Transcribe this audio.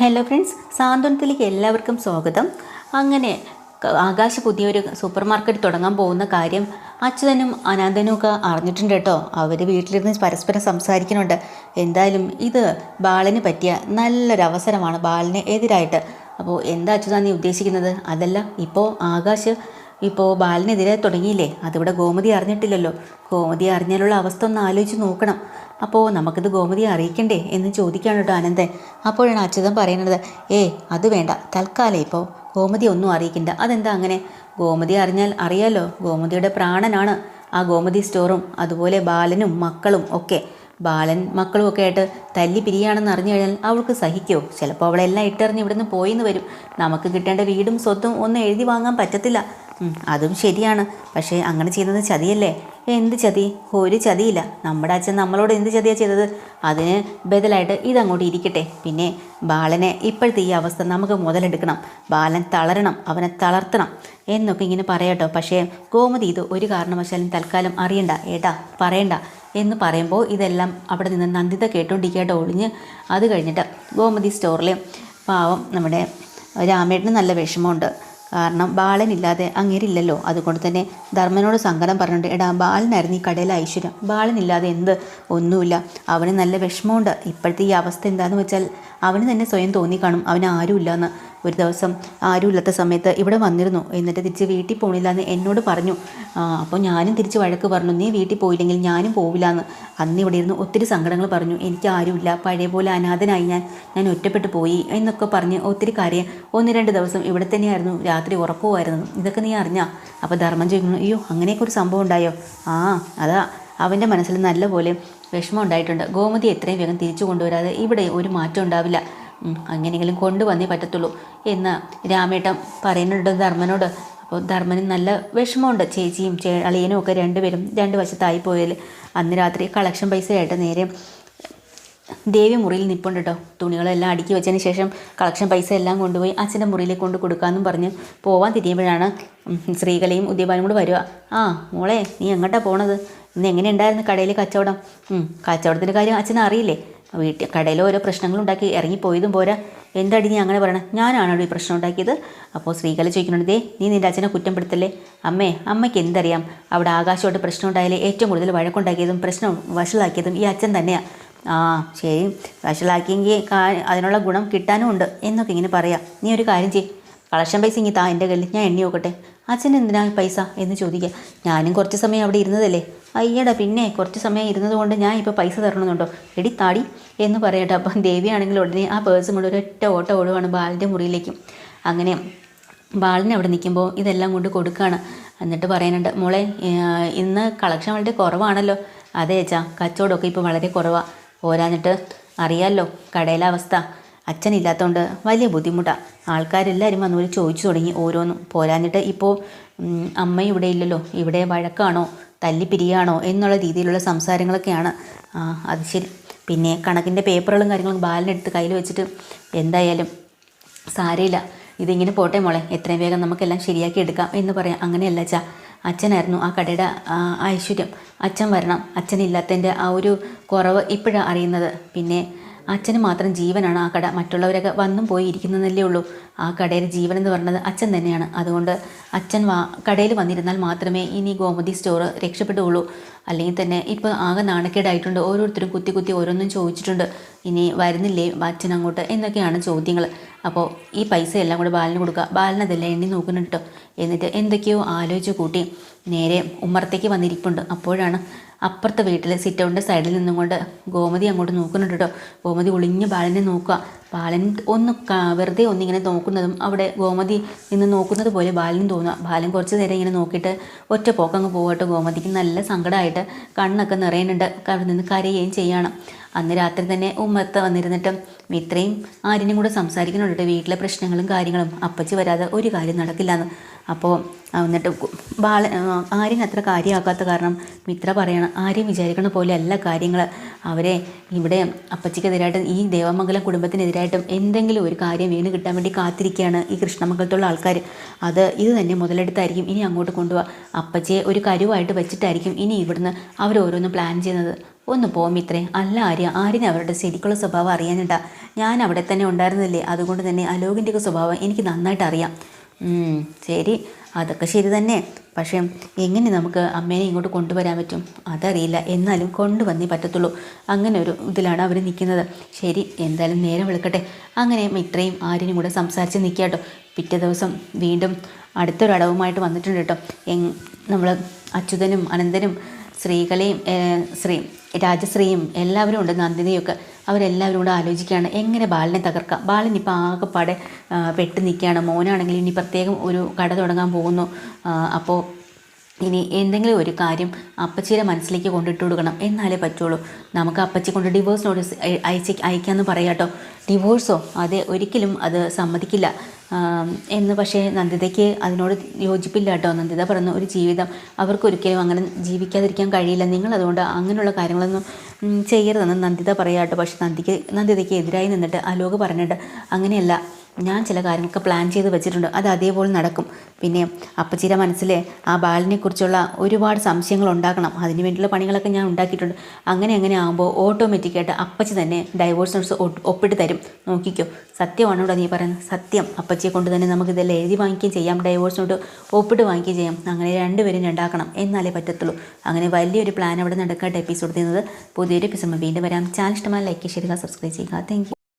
Hello friends സാന്ത്വനത്തിലേക്ക് എല്ലാവർക്കും സ്വാഗതം. അങ്ങനെ ആകാശ് പുതിയൊരു സൂപ്പർ മാർക്കറ്റ് തുടങ്ങാൻ പോകുന്ന കാര്യം അച്യുതനും അനന്തനും ഒക്കെ അറിഞ്ഞിട്ടുണ്ട് കേട്ടോ. അവർ വീട്ടിലിരുന്ന് പരസ്പരം സംസാരിക്കുന്നുണ്ട്. എന്തായാലും ഇത് ബാലന് പറ്റിയ നല്ലൊരു അവസരമാണ് ബാലന് എതിരായിട്ട്. അപ്പോൾ എന്താ അച്യുത നീ ഉദ്ദേശിക്കുന്നത്? അതല്ല ഇപ്പോൾ ആകാശ് ഇപ്പോൾ ബാലിനെതിരെ തുടങ്ങിയില്ലേ? അതിവിടെ ഗോമതി അറിഞ്ഞിട്ടില്ലല്ലോ. ഗോമതി അറിഞ്ഞാലുള്ള അവസ്ഥ ഒന്ന് ആലോചിച്ച് നോക്കണം. അപ്പോൾ നമുക്കിത് ഗോമതി അറിയിക്കണ്ടേ എന്ന് ചോദിക്കുകയാണ് കേട്ടോ അനന്തൻ. അപ്പോഴാണ് അച്യുതൻ പറയുന്നത് ഏ അത് വേണ്ട. തൽക്കാലം ഇപ്പോൾ ഗോമതി ഒന്നും അറിയിക്കണ്ട. അതെന്താ അങ്ങനെ? ഗോമതി അറിഞ്ഞാൽ അറിയാലോ. ഗോമതിയുടെ പ്രാണനാണ്. ആ ഗോമതി സ്റ്റോറും അതുപോലെ ബാലനും മക്കളും ഒക്കെ. ബാലൻ മക്കളും ഒക്കെ ആയിട്ട് തല്ലി പിരിയാണെന്ന് അറിഞ്ഞു കഴിഞ്ഞാൽ അവൾക്ക് സഹിക്കുമോ ചിലപ്പോൾ അവളെല്ലാം ഇട്ടെറിഞ്ഞ് ഇവിടുന്ന് പോയിന്ന് വരും. നമുക്ക് കിട്ടേണ്ട വീടും സ്വത്തും ഒന്നും എഴുതി വാങ്ങാൻ പറ്റത്തില്ല. അതും ശരിയാണ്. പക്ഷേ അങ്ങനെ ചെയ്യുന്നത് ചതിയല്ലേ? എന്ത് ചതി? ഒരു ചതിയില്ല. നമ്മുടെ അച്ഛൻ നമ്മളോട് എന്ത് ചതിയാണ് ചെയ്തത്? അതിന് ബദലായിട്ട് ഇതങ്ങോട്ട് ഇരിക്കട്ടെ. പിന്നെ ബാലനെ ഇപ്പോഴത്തെ ഈ അവസ്ഥ നമുക്ക് മുതലെടുക്കണം. ബാലൻ തളരണം അവനെ തളർത്തണം എന്നൊക്കെ ഇങ്ങനെ പറയാട്ടോ പക്ഷേ ഗോമതി ഇത് ഒരു കാരണവശാലും തൽക്കാലം അറിയണ്ട. ഏട്ടാ പറയണ്ട എന്ന് പറയുമ്പോൾ ഇതെല്ലാം അവിടെ നിന്ന് നന്ദിത കേട്ടോണ്ടിരിക്കട്ടോ ഒളിഞ്ഞ് അത് കഴിഞ്ഞിട്ട് ഗോമതി സ്റ്റോറിൽ പാവം നമ്മുടെ രാമേട്ടന് നല്ല വിഷമമുണ്ട്. കാരണം ബാലനില്ലാതെ അങ്ങേരില്ലല്ലോ. അതുകൊണ്ട് തന്നെ ധർമ്മനോട് സങ്കടം പറഞ്ഞിട്ട് എടാ ബാലനായിരുന്നു ഈ കടയിലെ ഐശ്വര്യം. ബാലനില്ലാതെ എന്ത്? ഒന്നുമില്ല. അവന് നല്ല വിഷമമുണ്ട്. ഇപ്പോഴത്തെ ഈ അവസ്ഥ എന്താണെന്ന് വെച്ചാൽ അവന് തന്നെ സ്വയം തോന്നിക്കാണും അവന് ആരുമില്ലാന്ന്. ഒരു ദിവസം ആരുമില്ലാത്ത സമയത്ത് ഇവിടെ വന്നിരുന്നു. എന്നിട്ട് തിരിച്ച് വീട്ടിൽ പോകണില്ല എന്ന് എന്നോട് പറഞ്ഞു. അപ്പോൾ ഞാനും തിരിച്ച് വഴക്ക് പറഞ്ഞു. നീ വീട്ടിൽ പോയില്ലെങ്കിൽ ഞാനും പോവില്ല എന്ന് അന്ന് ഇവിടെ ഇരുന്ന് ഒത്തിരി സങ്കടങ്ങൾ പറഞ്ഞു. എനിക്ക് ആരുമില്ല. പഴയ പോലെ അനാഥനായി ഞാൻ ഞാൻ ഒറ്റപ്പെട്ടു പോയി. എന്നൊക്കെ പറഞ്ഞ് ഒത്തിരി കാര്യം. ഒന്ന് രണ്ട് ദിവസം ഇവിടെ തന്നെയായിരുന്നു. രാത്രി ഉറക്കമായിരുന്നു ഇതൊക്കെ നീ അറിഞ്ഞാ? അപ്പോൾ ധർമ്മം ചോദിക്കുന്നു അയ്യോ അങ്ങനെയൊക്കെ ഒരു സംഭവം ഉണ്ടായോ? ആ അതാ. അവന്റെ മനസ്സിൽ നല്ലപോലെ വിഷമം ഉണ്ടായിട്ടുണ്ട്. ഗോമതി എത്രയും വേഗം തിരിച്ചു കൊണ്ടുവരാതെ ഇവിടെ ഒരു മാറ്റം ഉണ്ടാവില്ല. അങ്ങനെയെങ്കിലും കൊണ്ടുവന്നേ പറ്റത്തുള്ളൂ എന്ന് രാമേട്ടൻ പറയുന്നുണ്ട് ധർമ്മനോട്. അപ്പോൾ ധർമ്മന് നല്ല വിഷമമുണ്ട് ചേച്ചിയും ചേ അളിയനും ഒക്കെ രണ്ടുപേരും രണ്ട് വശത്തായി പോയാൽ അന്ന് രാത്രി കളക്ഷൻ പൈസയായിട്ട് നേരെ ദേവി മുറിയിൽ നിൽപ്പുണ്ട് കേട്ടോ തുണികളെല്ലാം അടുക്കി വെച്ചതിന് ശേഷം കളക്ഷൻ പൈസ എല്ലാം കൊണ്ടുപോയി അച്ഛന്റെ മുറിയിലേക്ക് കൊണ്ട് കൊടുക്കാമെന്നും പറഞ്ഞ് പോവാൻ തിരിയുമ്പോഴാണ് സ്ത്രീകളെയും ഉദ്യപാനും കൂടെ വരിക. ആ മോളെ നീ എങ്ങോട്ടാണ് പോണത്? ഇന്ന് എങ്ങനെ ഉണ്ടായിരുന്നു കടയിൽ കച്ചവടം കച്ചവടത്തിന്റെ കാര്യം അച്ഛൻ അറിയില്ലേ വീട്ടിൽ കടയിൽ ഓരോ പ്രശ്നങ്ങളുണ്ടാക്കി ഇറങ്ങിപ്പോയതും പോരാ. എന്താടി നീ അങ്ങനെ പറയണം? ഞാനാണോ ഈ പ്രശ്നം ഉണ്ടാക്കിയത്? അപ്പോൾ ശ്രീകല ചോദിക്കുന്നുണ്ട് ദേ നീ നിന്റെ അച്ഛനെ കുറ്റം പെടുത്തല്ലേ? അമ്മേ അമ്മയ്ക്ക് എന്തറിയാം? അവിടെ ആകാശമായിട്ട് പ്രശ്നം ഉണ്ടായാലേ ഏറ്റവും കൂടുതൽ വഴക്കുണ്ടാക്കിയതും പ്രശ്നം വഷളാക്കിയതും ഈ അച്ഛൻ തന്നെയാണ് ആ ശരി. വഷളാക്കിയെങ്കിൽ അതിനുള്ള ഗുണം കിട്ടാനും ഉണ്ട് എന്നൊക്കെ ഇങ്ങനെ പറയാം. നീ ഒരു കാര്യം ചെയ്യ്. കളക്ഷൻ പൈസ ഇങ്ങി താ എന്റെ കയ്യിൽ ഞാൻ എണ്ണി നോക്കട്ടെ. അച്ഛൻ എന്തിനാ പൈസ എന്ന് ചോദിക്കുക. ഞാനും കുറച്ച് സമയം അവിടെ ഇരുന്നതല്ലേ? അയ്യടാ പിന്നെ കുറച്ച് സമയം ഇരുന്നത് കൊണ്ട് ഞാൻ ഇപ്പോൾ പൈസ തരണമെന്നുണ്ടോ? എടി താടി എന്ന് പറയട്ടെ. അപ്പം ദേവിയാണെങ്കിൽ ഉടനെ ആ പേഴ്സും കൊണ്ട് ഒരൊറ്റ ഓട്ടം ഓടുവാണ് ബാലിന്റെ മുറിയിലേക്കും. അങ്ങനെ ബാലിന് അവിടെ നിൽക്കുമ്പോൾ ഇതെല്ലാം കൊണ്ട് കൊടുക്കുകയാണ് എന്നിട്ട് പറയാനുണ്ട് മോളെ ഇന്ന് കളക്ഷൻ വളരെ കുറവാണല്ലോ. അതെ അച്ഛാ കച്ചവടമൊക്കെ ഇപ്പോൾ വളരെ കുറവാണ് പോരാഞ്ഞിട്ട് അറിയാമല്ലോ കടയിലെ അവസ്ഥ. അച്ഛനില്ലാത്തതുകൊണ്ട് വലിയ ബുദ്ധിമുട്ടാണ് ആൾക്കാരെല്ലാവരും വന്നവർ ചോദിച്ചു തുടങ്ങി ഓരോന്നും. പോരാഞ്ഞിട്ട് ഇപ്പോൾ അമ്മ ഇവിടെ ഇല്ലല്ലോ. ഇവിടെ വഴക്കാണോ? തല്ലിപ്പിരിയാണോ എന്നുള്ള രീതിയിലുള്ള സംസാരങ്ങളൊക്കെയാണ്. അത് ശരി. പിന്നെ കണക്കിന്റെ പേപ്പറുകളും കാര്യങ്ങളും ബാലിനെടുത്ത് കയ്യിൽ വെച്ചിട്ട് എന്തായാലും സാരയില്ല. ഇതിങ്ങനെ പോട്ടെ മോളെ. എത്രയും വേഗം നമുക്കെല്ലാം ശരിയാക്കി എടുക്കാം എന്ന് പറയാം. അങ്ങനെയല്ല അച്ഛാ. അച്ഛനായിരുന്നു ആ കടയുടെ ഐശ്വര്യം. അച്ഛൻ വരണം. അച്ഛനില്ലാത്തതിന്റെ ആ ഒരു കുറവ് ഇപ്പോഴാണ് അറിയുന്നത്. പിന്നെ അച്ഛന് മാത്രം ജീവനാണ് ആ കട. മറ്റുള്ളവരൊക്കെ വന്നും പോയി ഇരിക്കുന്നതല്ലേ ഉള്ളൂ. ആ കടയുടെ ജീവൻ എന്ന് പറയുന്നത് അച്ഛൻ തന്നെയാണ്. അതുകൊണ്ട് അച്ഛൻ വാ കടയിൽ വന്നിരുന്നാൽ മാത്രമേ ഇനി ഗോമതി സ്റ്റോർ രക്ഷപ്പെടുകയുള്ളൂ. അല്ലെങ്കിൽ തന്നെ ഇപ്പോൾ ആകെ നാണക്കേടായിട്ടുണ്ട്. ഓരോരുത്തരും കുത്തി കുത്തി ഓരോന്നും ചോദിച്ചിട്ടുണ്ട്. ഇനി വരുന്നില്ലേ അച്ഛൻ അങ്ങോട്ട് എന്നൊക്കെയാണ് ചോദ്യങ്ങൾ. അപ്പോൾ ഈ പൈസ എല്ലാം കൂടെ ബാലിന് കൊടുക്കുക. ബാലിന് അതെല്ലാം എണ്ണി നോക്കുന്നുണ്ട് എന്നിട്ട് എന്തൊക്കെയോ ആലോചിച്ച് കൂട്ടി. നേരെ ഉമ്മറത്തേക്ക് വന്നിരിപ്പുണ്ട്. അപ്പോഴാണ് അപ്പുറത്തെ വീട്ടിൽ സിറ്റൗണ്ട് സൈഡിൽ നിന്നും കൊണ്ട് ഗോമതി അങ്ങോട്ട് നോക്കുന്നുണ്ട് കേട്ടോ ഗോമതി ഒളിഞ്ഞ് ബാലനെ നോക്കുക. ബാലൻ ഒന്ന് വെറുതെ ഒന്നിങ്ങനെ നോക്കുന്നതും അവിടെ ഗോമതി നിന്ന് നോക്കുന്നത് പോലെ ബാലനും തോന്നുക ബാലൻ കുറച്ച് നേരം ഇങ്ങനെ നോക്കിയിട്ട് ഒറ്റ പോക്കങ്ങ് പോകട്ടെ ഗോമതിക്ക്. നല്ല സങ്കടമായിട്ട് കണ്ണൊക്കെ നിറയുന്നുണ്ട്. അവിടെ നിന്ന് കരയുകയും ചെയ്യണം. അന്ന് രാത്രി തന്നെ ഉമ്മത്ത വന്നിരുന്നിട്ട് മിത്രയും ആരിനും കൂടെ സംസാരിക്കുന്നുണ്ട് വീട്ടിലെ പ്രശ്നങ്ങളും കാര്യങ്ങളും. അപ്പച്ചി വരാതെ ഒരു കാര്യം നടക്കില്ലെന്ന്. അപ്പോൾ എന്നിട്ട് ബാല ആര്യൻ അത്ര കാര്യമാക്കാത്ത കാരണം മിത്ര പറയണം ആര്യം വിചാരിക്കണ പോലെ അല്ല കാര്യങ്ങൾ അവരെ ഇവിടെ അപ്പച്ചിക്കെതിരായിട്ടും ഈ ദേവമംഗലം കുടുംബത്തിനെതിരായിട്ടും എന്തെങ്കിലും ഒരു കാര്യം വീണ് കിട്ടാൻ വേണ്ടി കാത്തിരിക്കുകയാണ് ഈ കൃഷ്ണമംഗലത്തുള്ള ആൾക്കാർ അത് ഇത് തന്നെ മുതലെടുത്തായിരിക്കും ഇനി അങ്ങോട്ട് കൊണ്ടുപോവുക അപ്പച്ചയെ ഒരു കരുവായിട്ട് വെച്ചിട്ടായിരിക്കും ഇനി ഇവിടുന്ന് അവരോരോന്ന് പ്ലാൻ ചെയ്യുന്നത്. ഒന്ന് പോവും ഇത്രേ അല്ല ആര്യ ആര്യന് അവരുടെ ശരിക്കുള്ള സ്വഭാവം അറിയാനുണ്ട ഞാൻ അവിടെ തന്നെ ഉണ്ടായിരുന്നില്ലേ? അതുകൊണ്ട് തന്നെ അലോകിന്റെയൊക്കെ സ്വഭാവം എനിക്ക് നന്നായിട്ട് അറിയാം. ശരി. അതൊക്കെ ശരി തന്നെ. പക്ഷേ എങ്ങനെ നമുക്ക് അമ്മേനെ ഇങ്ങോട്ട് കൊണ്ടുവരാൻ പറ്റും? അതറിയില്ല. എന്നാലും കൊണ്ടുവന്നേ പറ്റത്തുള്ളൂ. അങ്ങനെ ഒരു ഇതിലാണ് അവർ നിൽക്കുന്നത് ശരി എന്തായാലും നേരം വിളിക്കട്ടെ. അങ്ങനെ മിത്രയും ആര്യനും കൂടെ സംസാരിച്ച് നിൽക്കുക കേട്ടോ പിറ്റേ ദിവസം വീണ്ടും അടുത്തൊരു അടവുമായിട്ട് വന്നിട്ടുണ്ട് കേട്ടോ. നമ്മൾ അച്യുതനും അനന്തനും ശ്രീകലയും സ്ത്രീ ശ്രീ രാജശ്രീയും എല്ലാവരും ഉണ്ട് നന്ദിനിയൊക്കെ. അവരെല്ലാവരും കൂടെ ആലോചിക്കുകയാണ് എങ്ങനെ ബാലിനെ തകർക്കാം? ബാലൻ ഇപ്പോൾ ആകെപ്പാടെ പെട്ട് നിൽക്കുകയാണ്. മോനാണെങ്കിൽ ഇനി പ്രത്യേകം ഒരു കട തുടങ്ങാൻ പോകുന്നു. അപ്പോൾ ഇനി എന്തെങ്കിലും ഒരു കാര്യം അപ്പച്ചിയുടെ മനസ്സിലേക്ക് കൊണ്ടിട്ട് കൊടുക്കണം. എന്നാലേ പറ്റുള്ളൂ. നമുക്ക് അപ്പച്ചി കൊണ്ട് ഡിവോഴ്സ് നോട്ടീസ് അയ- അയച്ച് അയക്കാമെന്ന് പറയാട്ടോ. ഡിവോഴ്സോ അതെ ഒരിക്കലും അത് സമ്മതിക്കില്ല. എന്ന് പക്ഷേ നന്ദിതയ്ക്ക് അതിനോട് യോജിപ്പില്ല കേട്ടോ. നന്ദിത പറഞ്ഞു ഒരു ജീവിതം അവർക്കൊരിക്കലും അങ്ങനെ ജീവിക്കാതിരിക്കാൻ കഴിയില്ല. നിങ്ങൾ അതുകൊണ്ട് അങ്ങനെയുള്ള കാര്യങ്ങളൊന്നും ചെയ്യരുതെന്ന് നന്ദിത പറയാട്ടോ. പക്ഷേ നന്ദിക്ക് നന്ദിതയ്ക്ക് എതിരായി നിന്നിട്ട് അലോക് പറഞ്ഞിട്ട് അങ്ങനെയല്ല. ഞാൻ ചില കാര്യങ്ങളൊക്കെ പ്ലാൻ ചെയ്ത് വെച്ചിട്ടുണ്ട്. അത് അതേപോലെ നടക്കും. പിന്നെ അപ്പച്ചിയുടെ മനസ്സിൽ ആ ബാലിനെക്കുറിച്ചുള്ള ഒരുപാട് സംശയങ്ങൾ ഉണ്ടാക്കണം. അതിന് വേണ്ടിയുള്ള പണികളൊക്കെ ഞാൻ ഉണ്ടാക്കിയിട്ടുണ്ട്. അങ്ങനെ അങ്ങനെ ആകുമ്പോൾ ഓട്ടോമാറ്റിക്കായിട്ട് അപ്പച്ചി തന്നെ ഡൈവോഴ്സ് നോട്ട്സ് ഒപ്പിട്ട് തരും. നോക്കിക്കോ. സത്യമാണോ നീ പറയുന്നത്? സത്യം. അപ്പച്ചിയെ കൊണ്ട് തന്നെ നമുക്ക് ഇതെല്ലാം എഴുതി വാങ്ങിക്കുകയും ചെയ്യാം. ഡൈവോഴ്സ് നോട്ട് ഒപ്പിട്ട് വാങ്ങിക്കുകയും ചെയ്യാം. അങ്ങനെ രണ്ടുപേരും രണ്ടാക്കണം. എന്നാലേ പറ്റത്തുള്ളൂ. അങ്ങനെ വലിയൊരു പ്ലാൻ അവിടെ നടക്കാൻ എപ്പിസോഡ് ചെയ്യുന്നത് പുതിയൊരു എപ്പിസോഡ് വീണ്ടും വരാം. ചാനൽ ഇഷ്ടമായ ലൈക്ക് ചെയ്യുക സബ്സ്ക്രൈബ് ചെയ്യുക. താങ്ക്